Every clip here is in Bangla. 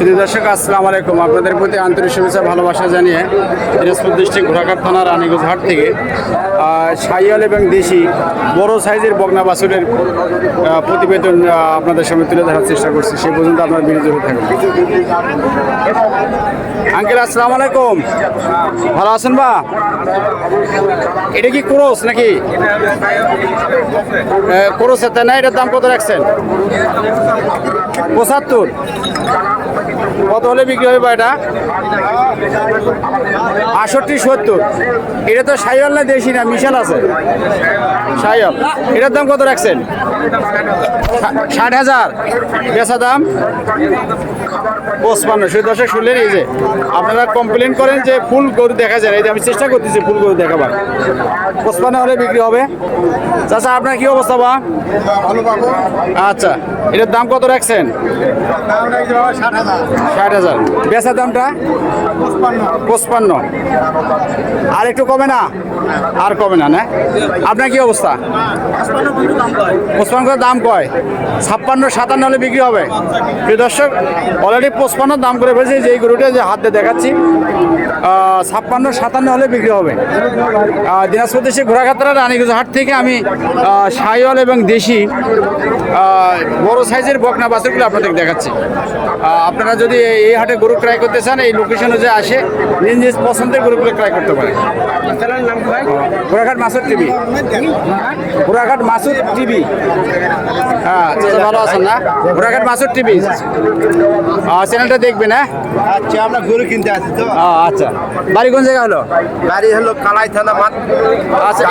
শ্রী দর্শক আসসালামু আলাইকুম। আপনাদের প্রতি আন্তরিক শুভেচ্ছা ভালোবাসা জানিয়ে দিনাজপুর ডিস্ট্রিক্ট ঘোড়াঘাট থানার রানীগঞ্জ হাট থেকে সাইয়াল এবং দেশি বড় সাইজের বগনা বাছুরের আহ, প্রতিবেদন আপনাদের সামনে তুলে ধরার চেষ্টা করছি। সেই পর্যন্ত আপনার বিরোধী থাকবেন। আঙ্কেল আসসালামু আলাইকুম। ভালো আছেন বা? এটা কি ক্রোস নাকি? ক্রোস তাই না এটার দাম কত রাখছেন? পঁচাত্তর। কত হলে বিক্রি হবে বা এটা আষট্টি সত্তর। এটা তো সাইয়াল না দেশি না মিশাল আছে। সাইয়াল এটার দাম কত রাখছেন? ষাট হাজার। বেচা দাম? পঁচপান্ন সেই দশক শুনলেন এই যে। আপনারা কমপ্লেন করেন যে ফুল গরু দেখা যায়। এই যে আমি চেষ্টা করতেছি ফুল গরু দেখাবার। পঁচপান্ন হলে বিক্রি হবে। চাচা আপনার কি অবস্থা বা? আচ্ছা এটার দাম কত রাখছেন? ষাট হাজার। বেচার দামটা? পঁচপান্ন। আর একটু কমে না? আর কমে না না? আপনার কি অবস্থা? পঁচপান্ন দাম কয়? ছাপ্পান্ন, সাতান্ন হলে বিক্রি হবে। প্রিয় দর্শক অলরেডি পঁচপান্ন দাম করে ফেলছে যে গরুটা যে হাতে দেখাচ্ছি। ছাপ্পান্ন সাতান্ন হলে বিক্রি হবে। দিনাজপুর দেশে ঘোড়াঘাতরা রানীগঞ্জ হাট থেকে আমি সাইওয়াল এবং দেশি বড় সাইজের বকনা বাছুরগুলো আপনাদের দেখাচ্ছি। আপনারা যদি এই হাটে গরু ক্রয় করতে চান এই লোকেশনে যে আসে নিজ নিজ পছন্দের গরুগুলো ক্রয় করতে পারেন। ঘোড়াঘাট মাসুর টিভি। ঘোড়াঘাট মাসুর টিভি। হ্যাঁ ভালো আছেন না? ঘোড়াঘাট মাসুর টিভি। চ্যানেলটা দেখবেন হ্যাঁ? আচ্ছা আমরা গরু কিনতে আসি তো। আচ্ছা। বাড়ি কোন জায়গা হলো? বাড়ি হলো কালাই থানা মাঠ আচ্ছা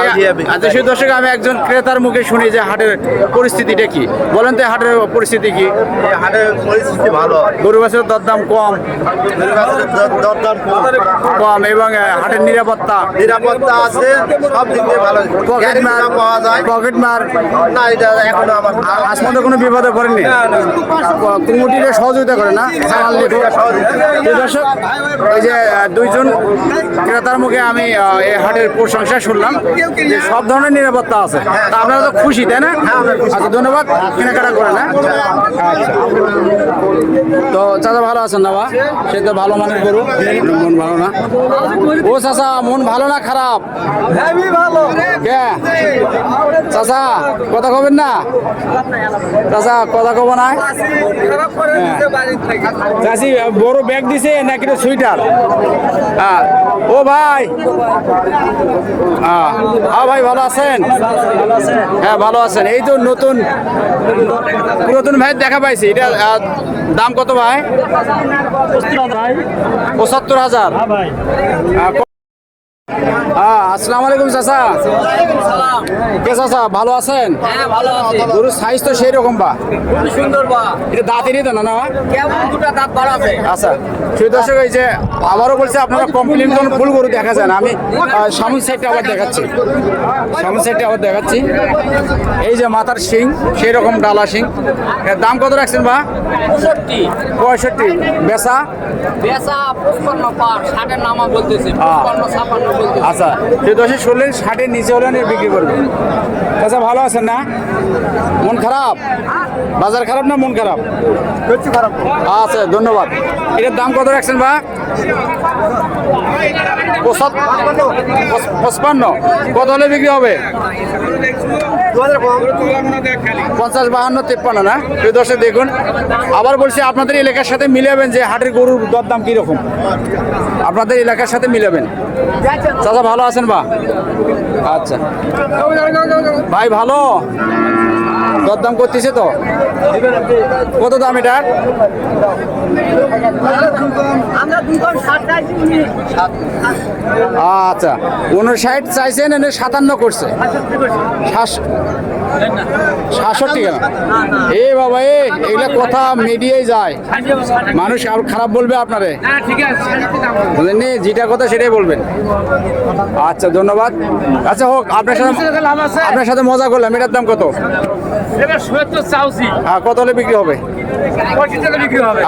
আচ্ছা সেই দর্শক আমি একজন ক্রেতার মুখে শুনি যে হাটের পরিস্থিতিটা কি। বলেন তো হাটের পরিস্থিতি কি? হাটের পরিস্থিতি ভালো। গরু বাছুরের দরদাম কম। দরদাম কম। এবং হাটের নিরাপত্তা? নিরাপত্তা আছে সব দিক দিয়ে ভালো। পকেট মার পাওয়া যায়। পকেট মার? না এটা এখনও আমার আজ পর্যন্ত কোনো বিপদে পড়েনি কুমুটিরে সহযোগিতা করে না? জানাল দর্শক এই যে আহ, দুইজন ক্রেতার মুখে আমি এই হাটের প্রশংসা শুনলাম যে সব ধরনের নিরাপত্তা আছে। তা আপনারা তো খুশি, তাই না? আচ্ছা ধন্যবাদ। কেনাকাটা করে না আচ্ছা তো চাচা ভালো আছেন না সে তো ভালো মানের গরু। মন ভালো না? ও চাচা, মন ভালো না, খারাপ? কে? চাচা কথা কবেন না? চাচা কথা কব না চাষি বড় ব্যাগ দিছে নাকি তো সুইটার হ্যাঁ। ও ভাই। হ্যাঁ। হ্যাঁ ভাই ভালো আছেন? হ্যাঁ ভালো আছেন। এই তো নতুন পুরাতন ভাই দেখা পাইছি। এটা দাম কত ভাই? পঁচাত্তর হাজার। হ্যাঁ, আসসালামু আলাইকুম চাচা। কে চাচা ভালো আছেন? হ্যাঁ গরুর সাইজ তো সেই রকম বা? সুন্দর বা। এটা দাঁতেরই তো না না? কেমন দুটা দাঁত আছে? আচ্ছা সেই দর্শক এই যে আবারও বলছে আপনারা কমপ্লেন কোন ফুল গরু দেখা যায় না। আমি সামন সাইডটা আবার দেখাচ্ছি। সামন সাইডটা আবার দেখাচ্ছি। এই যে মাথার শিং সেই রকম ডালা শিং। এর দাম কত রাখছেন বা? পঁয়ষট্টি। বেসা পঁচপান্ন পার ষাটের নামা বলতেছে। পঁচপান্ন ছাপান্ন। বলতেছে আচ্ছা সেই দশে শুনলেন ষাটের নিচে হলে নিয়ে বিক্রি করবেন। আচ্ছা ভালো আছেন না? মন খারাপ? বাজার খারাপ না মন খারাপ? আচ্ছা ধন্যবাদ। এটার দাম কত রাখছেন বা পঁচপান্ন। কত হলে বিক্রি হবে? পঞ্চাশ বাহান্ন, তিপ্পান্ন না? এই দর্শক, দেখুন, আবার বলছি, আপনাদের এলাকার সাথে মিলাবেন যে হাটের গরুর দরদাম কীরকম? আপনাদের এলাকার সাথে মিলাবেন। চাচা, ভালো আছেন বা? আচ্ছা। ভাই, ভালো? দরদাম করতেছে তো? কত দাম এটার আচ্ছা উনষাট চাইছেন এনে সাতান্ন করছে। সাতষট্টি কেন এ বাবা এ এগুলা কথা মিডিয়ায় যায়। মানুষ আর খারাপ বলবে আপনারে। বুঝলেননি যেটা কথা সেটাই বলবেন। আচ্ছা ধন্যবাদ। আচ্ছা হোক আপনার সাথে আপনার সাথে মজা করলাম। এটার দাম কত? হ্যাঁ কত হলে বিক্রি হবে?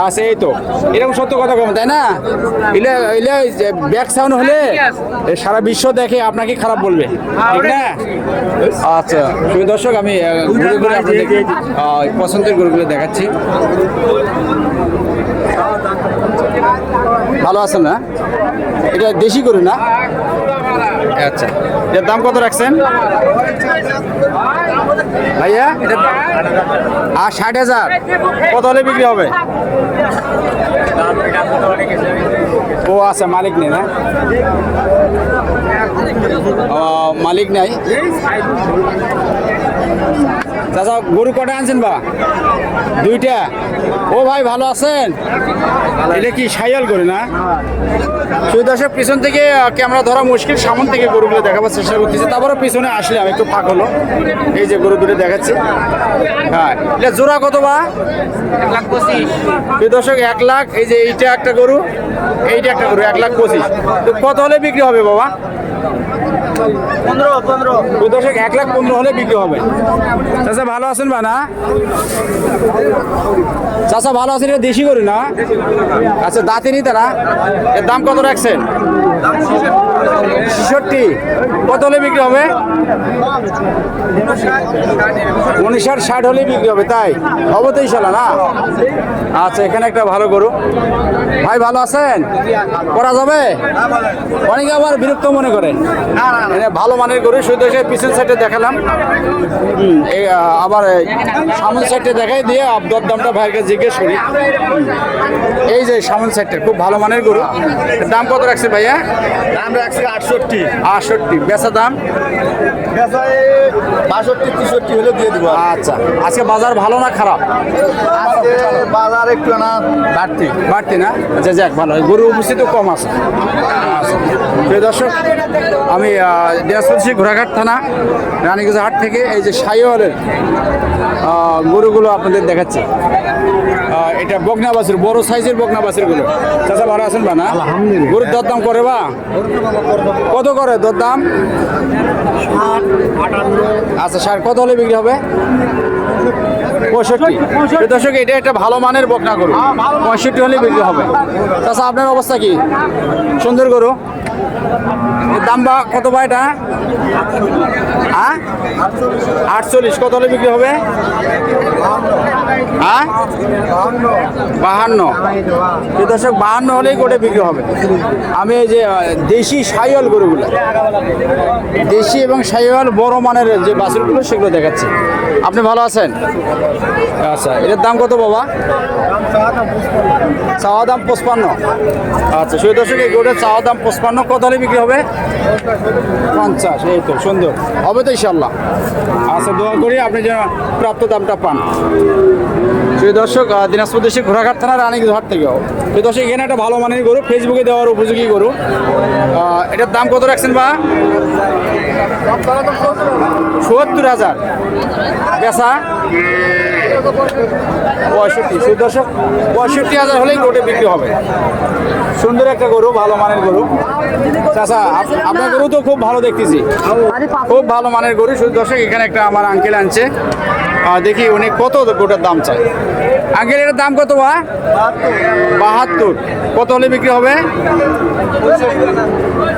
আচ্ছা এই তো। এরকম সত্য কথা কম তাই না? এলে এলে ব্যাক সাউন্ড হলে এ সারা বিশ্ব দেখে আপনাকে খারাপ বলবে। ঠিক না? আচ্ছা তুমি দর্শক আমি আহ, ঘুরে ঘুরে আপনাদের পছন্দের গরুগুলো দেখাচ্ছি। ভালো আছেন না? এটা দেশি গরু না? আচ্ছা। এর দাম কত রাখছেন? ভাইয়া এটা আর ষাট হাজার। কত হলে বিক্রি হবে? ও আচ্ছা মালিক নেই না? মালিক নাই। চাচা, গরু কটা আনছেন বা? দুইটা। ও ভাই, ভালো আছেন? এটা কি সাইয়াল গরু না? শুধু দর্শক, পিছন থেকে ক্যামেরা ধরা মুশকিল। সামন থেকে গরুগুলো দেখাবার চেষ্টা করতেছি। তারপরে পিছনে আসলে আমি একটু ফাঁক হলো। এই যে গরু দুটো দেখাচ্ছি। হ্যাঁ এটা জোড়া কত বা? দর্শক, এক লাখ। এই যে এইটা একটা গরু, এইটা একটা গরু, এক লাখ পঁচিশ। তো কত হলে বিক্রি হবে বাবা? পনেরো পনেরো। প্রিয় দর্শক, এক লাখ পনেরো হলে বিক্রি হবে। চাচা, ভালো আছেন বা না? চাচা, ভালো আছেন এটা দেশি করি না? আচ্ছা দাঁতেনি তারা। এর দাম কত রাখছেন? ছেষট্টি। কত হলে বিক্রি হবে? উনিশ উনিশার ষাট হলে বিক্রি হবে, তাই? হবে তো ইনশাল্লাহ না? আচ্ছা এখানে একটা ভালো গরু। ভাই, ভালো আছেন? করা যাবে? অনেকে আবার বিরক্ত মনে করেন ভালো মানের গরু, শুধু এসে পিছন সাইডে দেখালাম। আবার সামন সাইডে দেখাই দিয়ে দর দামটা ভাইকে জিজ্ঞেস করি। এই যে সামন সাইডটা খুব ভালো মানের গরু। দাম কত রাখছে ভাইয়া? দাম রাখছি আটষট্টি। আটষট্টি। বেচা দাম? বেচায় বাষট্টি তেষট্টি হলে দিয়ে দিব। আচ্ছা। আজকে বাজার ভালো না খারাপ? আজকে বাজার একটু না বাড়তি। বাড়তি না? আচ্ছা যাক ভালো। গরু উপস্থিত কম আছে। আচ্ছা। প্রিয় দর্শক আমি দিনাজপুর ডিস্ট্রিক্ট ঘোড়াঘাট থানা রানীগঞ্জ হাট থেকে এই যে সাইওয়ালের গরুগুলো আপনাদের দেখাচ্ছি। এটা বকনা বাসের বড় সাইজের বকনা গুলো চাচা ভালো আছেন বা না? গরুর দরদাম করে বা? কত করে দরদাম আচ্ছা স্যার কত হলে বিক্রি হবে? পঁয়ষট্টি। দর্শক, এটা একটা ভালো মানের বকনা করুন পঁয়ষট্টি হলে বিক্রি হবে। তাছাড়া আপনার অবস্থা কি? সুন্দর গরু। এর দাম বা কত বা এটা? হ্যাঁ? আটচল্লিশ। কত হলে বিক্রি হবে? হ্যাঁ? বাহান্ন। প্রিয় দর্শক, বাহান্ন হলেই গোটে বিক্রি হবে। আমি যে দেশি সাইওয়াল গরুগুলো, দেশি এবং সাইওয়াল বড় মানের যে বাছুরগুলো, সেগুলো দেখাচ্ছি। আপনি ভালো আছেন? আচ্ছা এটার দাম কত বাবা? চাওয়া দাম পঁচপান্ন। আচ্ছা সেই দর্শক, এই গরুটার চাওয়া দাম পঁচপান্ন। কত হলে বিক্রি হবে? পঞ্চাশ, এই তো, সুন্দর। হবে তো ইনশাল্লাহ আচ্ছা দোয়া করি আপনি যেন প্রাপ্ত দামটা পান। সেই দর্শক দিনাজপুর দেশে ঘোড়াঘাট থানা রানীগঞ্জ হাট থেকে সেই দর্শক, এখানে একটা ভালো মানের গরু, ফেসবুকে দেওয়ার উপযোগী গরু। এটার দাম কত রাখছেন বা? চুয়াত্তর হাজার। বেচা? পঁয়ষট্টি। দশক পঁয়ষট্টি হাজার হলেই রোডে বিক্রি হবে। সুন্দর একটা গরু, ভালো মানের গরু। চাষা আপ- আপনার গরু তো খুব ভালো দেখতেছি। খুব ভালো মানের গরু। শুধু দর্শক, এখানে একটা আমার আঙ্কেল আনছে। দেখি উনি কত গোটার দাম চায়। আঙ্কেল এটার দাম কত বা? বাহাত্তর। কত হলে বিক্রি হবে?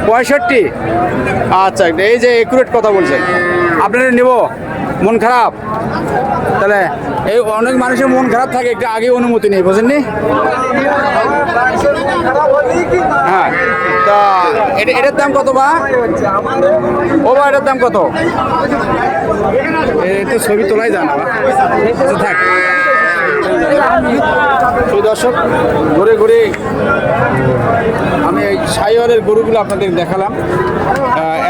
পঁয়ষট্টি। আচ্ছা এই যে একুরেট কথা বলছেন। আপনারা নেব। মন খারাপ। তাহলে এই অনেক মানুষের মন খারাপ থাকে একটু আগে অনুমতি নেই বুঝেননি? হ্যাঁ। তা এটা এটার দাম কত বা? ও বা এটার দাম কত? তো ছবি তোলাই জানা আচ্ছা থাক। দর্শক, ঘুরে ঘুরে আমি এই সাইওয়ালের গরুগুলো আপনাদের দেখালাম।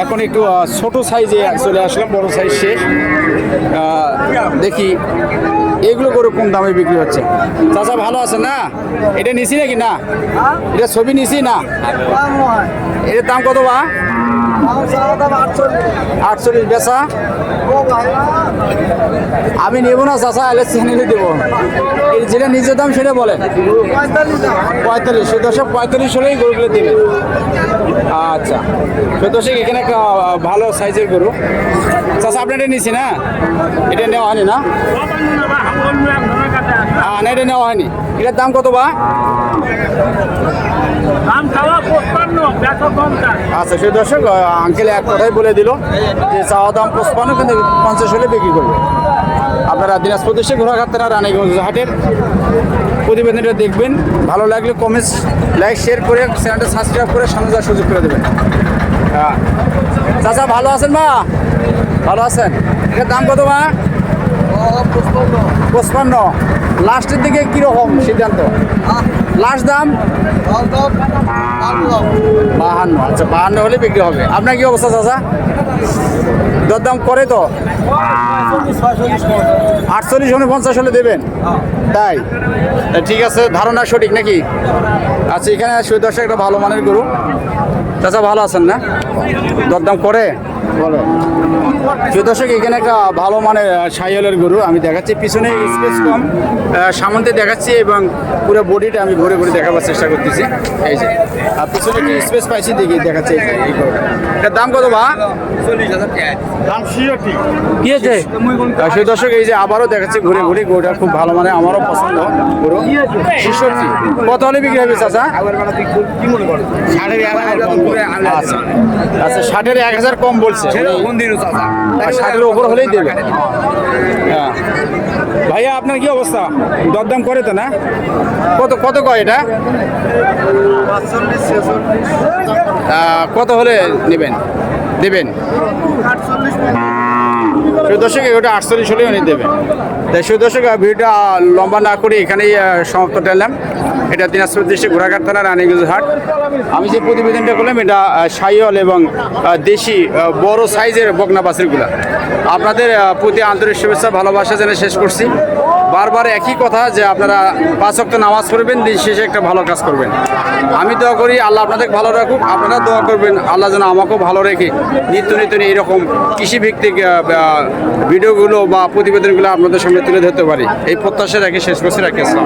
এখন একটু ছোট সাইজে চলে আসলাম, বড় সাইজ শেষ। দেখি, এগুলো গরু কম দামে বিক্রি হচ্ছে? চাচা ভালো আছে না? এটা নিছি নাকি না? এটা ছবি নিছি না? এটার দাম কত বা? আটচল্লিশ বেচা। আমি নেব না চাচা এলে চ্যানেলে দেবো। যেটা নিজের দাম সেটা বলেন। পঁয়তাল্লিশ দশক পঁয়তাল্লিশ হলেই গরুগুলো দেবেন আচ্ছা দশক এখানে একটা ভালো সাইজের গরু? চাচা আপনি এটা নিছি না? এটা নেওয়া হয়নি না? না এটা নেওয়া হয়নি। এটার দাম কত বা আচ্ছা সেই দর্শক আঙ্কেল এক কথাই বলে দিল যে চাওয়া দাম পঁচপান্ন কিন্তু পঞ্চাশ হলে বিক্রি করবে। আপনারা দিনাজপুর দেশে ঘোরাঘাট তারা রানীগঞ্জ হাটের প্রতিবেদনটা দেখবেন। ভালো লাগলে কমেন্টস লাইক শেয়ার করে চ্যানেলটা সাবস্ক্রাইব করে সামনে যাওয়ার সুযোগ করে দেবেন। হ্যাঁ চাচা ভালো আছেন মা? ভালো আছেন? এটার দাম কত মা? পঁচপান্ন। লাস্টের দিকে কীরকম সিদ্ধান্ত? লাস্ট দাম? বাহান্ন। আচ্ছা বাহান্ন হলে বিক্রি হবে। আপনার কি অবস্থা, চাচা? দরদাম করে তো? আটচল্লিশ হলে পঞ্চাশ হলে দেবেন? তাই? ঠিক আছে, ধারণা সঠিক নাকি? আচ্ছা এখানে সুদর্শক একটা ভালো মানের গরু। চাচা, ভালো আছেন না? দরদাম করে? বলো সুদর্শক এখানে একটা ভালো মানের সাইলের গরু আমি দেখাচ্ছি। পিছনে স্পেস কম। সামনে দেখাচ্ছি এবং পুরো বডিটা আমি ঘুরে ঘুরে দেখাবার চেষ্টা করতেছি। এই যে আর পিছনে একটু স্পেস পাইছি দেখি দেখাচ্ছি এই এটার দাম কত বা কি আছে? সেই দর্শক এই যে আবারও দেখাচ্ছি ঘুরে ঘুরে গরুটা খুব ভালো মানে আমারও পছন্দ গরু। শিশুটি কত হলে বিক্রি হবে চাচা? আচ্ছা ষাটের এক হাজার কম বলছে। আর ষাটের ওপর হলেই দেবে। হ্যাঁ। ভাইয়া আপনার কি অবস্থা? দরদাম করে তো না? কত কত কয় এটা? কত হলে নেবেন? দেবেন? সুদর্শক ওটা আটচল্লিশ হলেও উনি দেবেন। তাই সুদর্শক ভিডিওটা লম্বা না করে এখানেই সমাপ্ত টানলাম। এটা দিনাজপুর দেশে ঘোড়াঘাট থানা রানীগঞ্জ হাট আমি যে প্রতিবেদনটা করলাম, এটা সাইওয়াল এবং দেশি বড় সাইজের বকনা বাছুরগুলা। আপনাদের প্রতি আন্তরিক শুভেচ্ছা, ভালোবাসা জেনে শেষ করছি। বারবার একই কথা যে আপনারা পাঁচ অক্ট নামাজ পড়বেন, দিন শেষে একটা ভালো কাজ করবেন। আমি দোয়া করি আল্লাহ আপনাদের ভালো রাখুক, আপনারা দোয়া করবেন, আল্লাহ যেন আমাকেও ভালো রেখে নিত্য নিত্য এইরকম কৃষিভিত্তিক ভিডিওগুলো বা প্রতিবেদনগুলো আপনাদের সামনে তুলে ধরতে পারি। এই প্রত্যাশা রেখে শেষ করছি, রাখি, আসসালাম